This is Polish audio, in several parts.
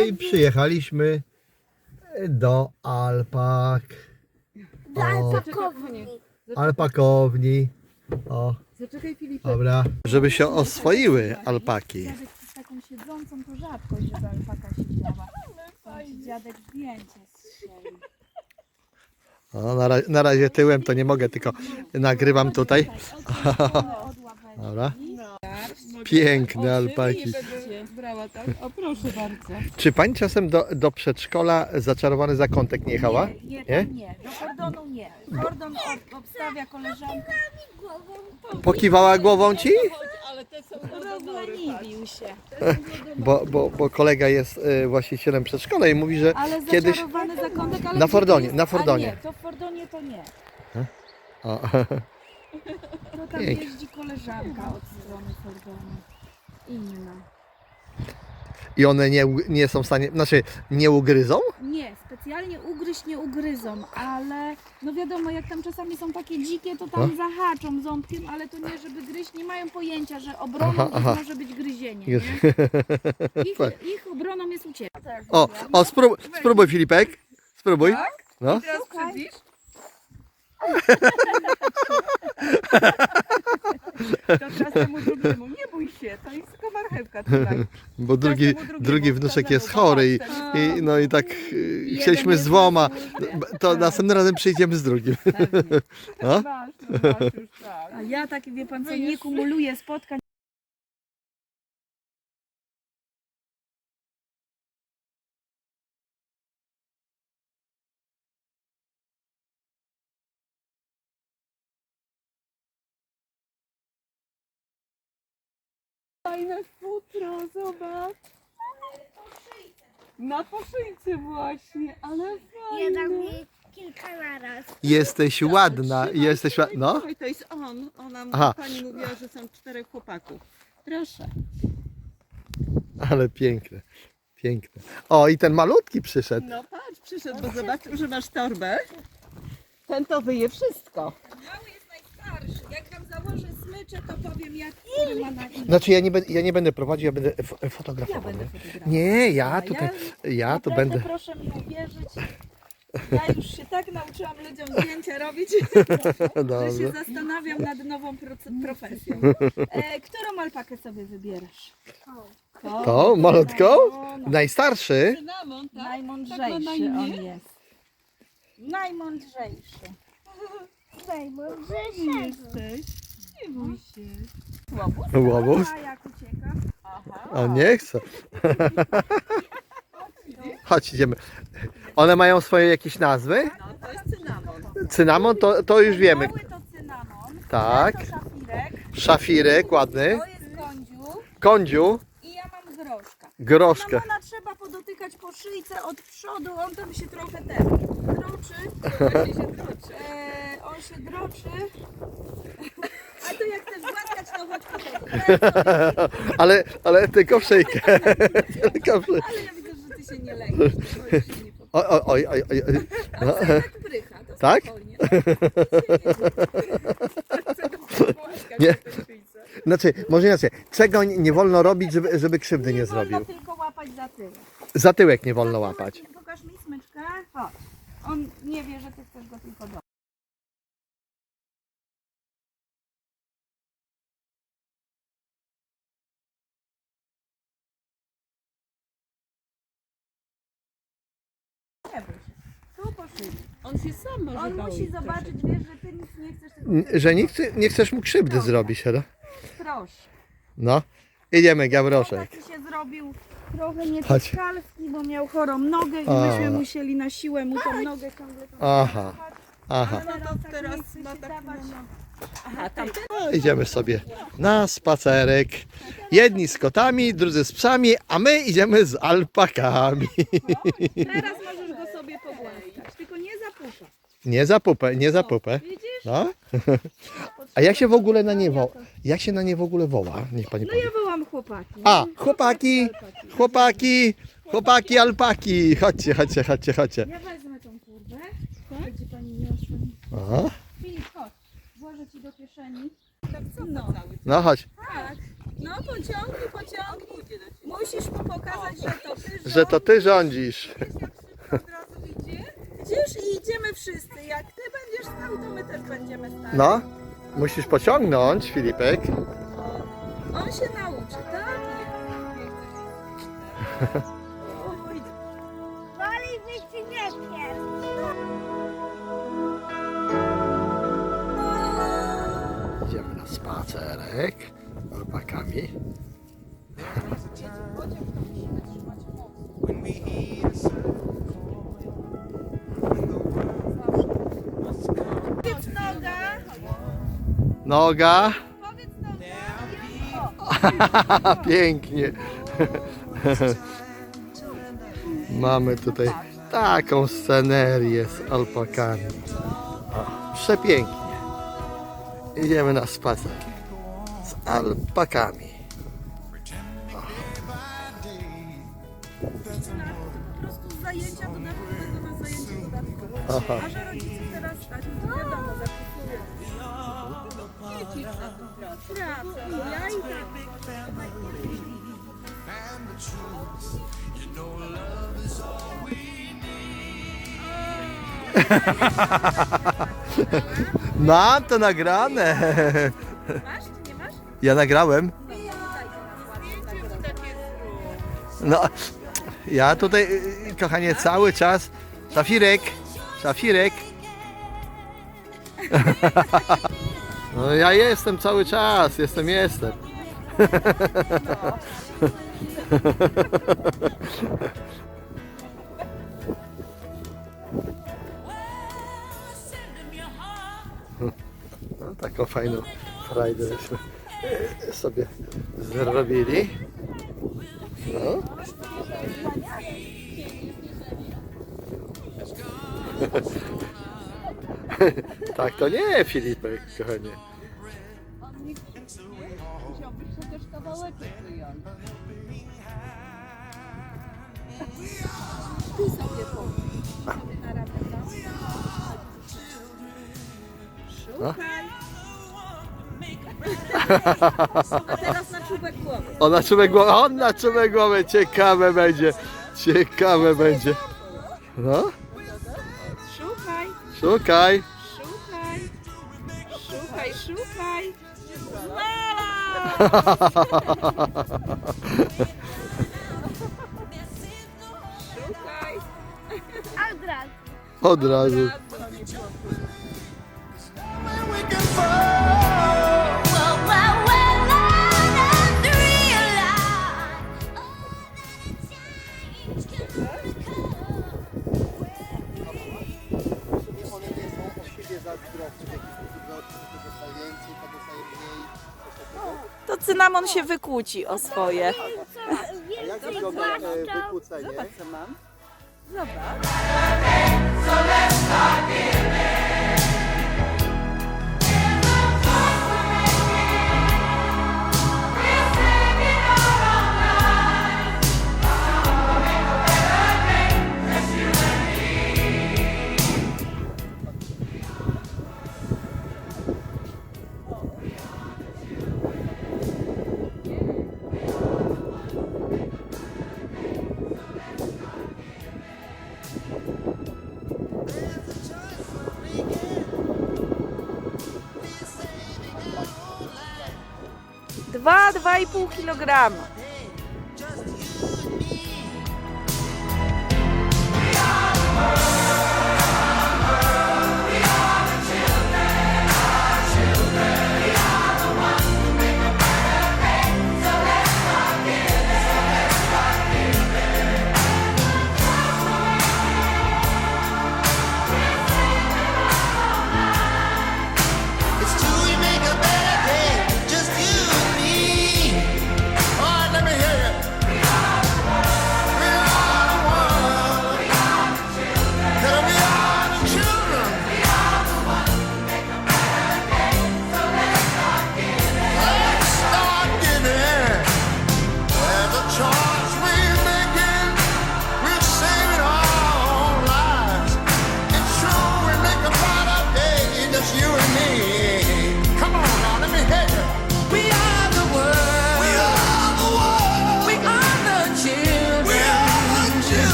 I przyjechaliśmy do alpak. Do alpakowni. Alpakowni. O, Zaczekaj Filip. dobra. Żeby się oswoiły alpaki. Dziadek z taką siedzącą to rzadkość, żeby alpaka siedziała. Tam ci dziadek zdjęcie strzelił. O, na, ra- na razie tyłem to nie mogę, tylko nagrywam tutaj. Dobra. Piękne alpaki. Brała tak. O proszę bardzo. Czy pani czasem do, do przedszkola zaczarowany zakątek nie jechała? Nie, nie. Do kordonu nie. Kordon ob, obstawia koleżanka. Pokiwała głową ci? Ale te są Rozleniwił się. Bo, bo, bo kolega jest y, właścicielem przedszkola i mówi, że Ale kiedyś... zaczarowany zakątek, ale Na gdzie Fordonie, jest- na A Fordonie. nie, to w Fordonie to nie. O, To tam Pięknie. jeździ koleżanka od strony Fordonu. Inna. I one nie, nie są w stanie, znaczy nie ugryzą? Nie, specjalnie ugryźć nie ugryzą, ale no wiadomo, jak tam czasami są takie dzikie, to tam No. zahaczą ząbkiem, ale to nie, żeby gryźć, nie mają pojęcia, że obroną Aha, ich aha. może być gryzienie. Jest. Nie? Ich, Tak. ich obroną jest ucieczka. O, o sprób, spróbuj Filipek. Spróbuj. Tak? No. Teraz. To drugiemu. Nie bój się, to jest tylko marchewka tutaj. Bo drugi, drugi wnuczek jest chory i, popatrz, i no i tak y, jeden chcieliśmy z jest dwoma. To następnym razem przyjdziemy z drugim. No? Masz, no masz już tak. A ja tak, wie pan co, nie kumuluję spotkań. Fajne futro, zobacz. Na poszyjce właśnie, ale Ja dam fajne. mi kilka naraz. Jesteś ładna, jesteś ładna. No, Słuchaj, to jest on. Ona Aha. pani mówiła, że są czterech chłopaków. Proszę. ale piękne. Piękne. O, i ten malutki przyszedł. No patrz, przyszedł, bo zobaczył, że masz torbę. Ten to wyje wszystko. Mały jest najstarszy. Jak wam założę smycze, to powiem jak który ma na imię. Znaczy ja nie, będę, ja nie będę prowadził, ja będę f- fotografował. Ja będę nie? fotografował. Nie, ja tutaj, ja tu Naprawdę będę. proszę mi uwierzyć, ja już się tak nauczyłam ludziom zdjęcia robić, że Dobrze. się zastanawiam nad nową proce- profesją. E, którą alpakę sobie wybierasz? To, To, malutką? No, no. Najstarszy? Cynamon, tak? Najmądrzejszy Tak ma na imię? on jest. Najmądrzejszy. Najmądrzejszy. Jesteś. Nie bój się. Łobuz? A jak ucieka? O, nie chcę. Chodź, idziemy. One mają swoje jakieś nazwy? No, to jest cynamon. Cynamon to, to już wiemy. Mały to cynamon, Tak. to szafirek, Szafirek, ładny. to jest kądziu Kądziu, i ja mam groszka. groszkę. Cynamona trzeba podotykać po szyjce od przodu, on tam się trochę ten droczy. Właśnie się droczy. E, on się droczy. A to jak chcesz głaskać, to chodź po tego. Ale, ale tylko w szyjkę. Tylko w szyjkę. Ale ja widzę, że ty się nie lękasz. boisz się nie Oj, oj, oj, oj, oj. oj. No. Tak brycha, to Tak? spokojnie. Nie. Znaczy, może inaczej. Czego nie nie wolno robić, żeby, żeby krzywdy nie zrobił? wolno tylko łapać za tyłek. Za tyłek nie wolno łapać. Pokaż mi smyczkę. Chodź. On nie wie, że ty chcesz go tylko do. Nie bój się. Tu po szyi. On się sam może On musi zobaczyć, wiesz, że ty nic nie chcesz, tylko N- Że nie, chce, nie chcesz mu krzywdy zrobić, no? proszę. No. Idziemy, Gawroszek. Taki się zrobił trochę nie Chodź. bo miał chorą nogę i A. myśmy musieli na siłę mu tą nogę ciągle tam Aha, aha. No to tak teraz ma dawać. Aha, tamten Idziemy sobie na spacerek. Jedni z kotami, drudzy z psami, a my idziemy z alpakami. Teraz możesz go sobie pogłaskać, tylko nie zapuszczaj. Nie za pupę, nie za pupę. Widzisz? No. A jak się w ogóle na nie woła? Jak się na nie w ogóle woła? Niech pani No powie. ja wołam chłopaki. A, chłopaki, chłopaki, chłopaki, alpaki. Chodźcie, chodźcie, chodźcie, chodźcie. Ja wezmę tą kurwę. Gdzie pani niosła? Aha. Filip, chodź. Włożę ci do kieszeni. tak co No. No chodź. Tak. No pociągnij, pociągnij. Musisz mu pokazać, że to ty że to ty rządzisz. No, musisz pociągnąć, Filipek. On się nauczy, tak? Woli być. Idziemy na spacerek alpakami. Noga. Pięknie. Mamy tutaj taką scenerię z alpakami. O, przepięknie. Idziemy na spacer z alpakami. Po prostu zajęcia dodatkowe. Aha. A że rodzice teraz stać, no to wiadomo, zakupują. Dzieci Praca. Ja i tak. Mam to nagrane. Masz czy nie masz? Ja nagrałem. No, ja tutaj, y, kochanie, cały czas. Szafirek, szafirek. No ja jestem cały czas, jestem, jestem. No, taką fajną frajdę y, sobie zrobili. No. tak to nie, Filipek, kochanie. Musiałbyś chociaż kawałeczek wyjąć. Ty sobie na dam. Szukaj. A teraz na czubek głowy. On na czubek głowę, on na czubek głowę, ciekawe będzie, ciekawe będzie. No, Szukaj, szukaj. szukaj. Szukaj, szukaj. Szukaj. Od razu. Od razu. Szymon się wykłóci o swoje. A jak wygląda e, wykłócenie? Zobacz. 2-2,5 kg.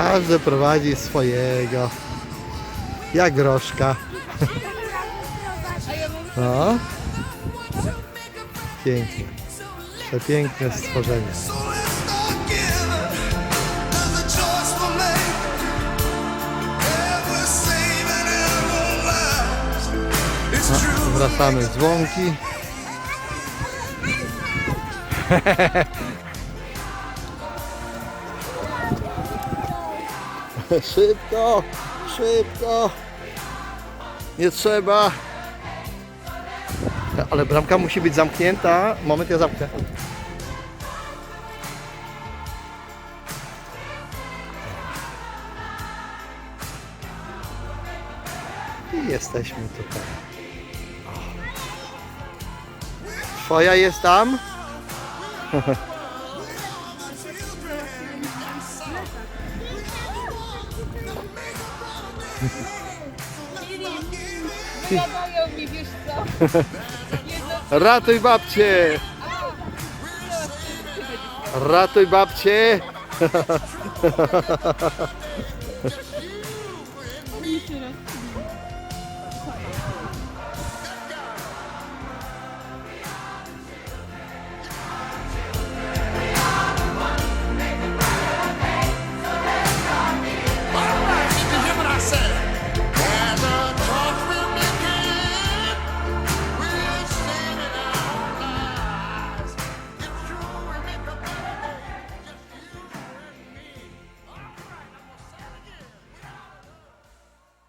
Każdy prowadzi swojego. Jak groszka. No. Piękne. Przepiękne stworzenie. Wracamy z łąki. Szybko, szybko. Nie trzeba. Ale bramka musi być zamknięta. Moment, ja zamknę. I jesteśmy tutaj. Twoja jest tam? Wyjadają mi, wiesz co? Ratuj babcię! Ratuj raz.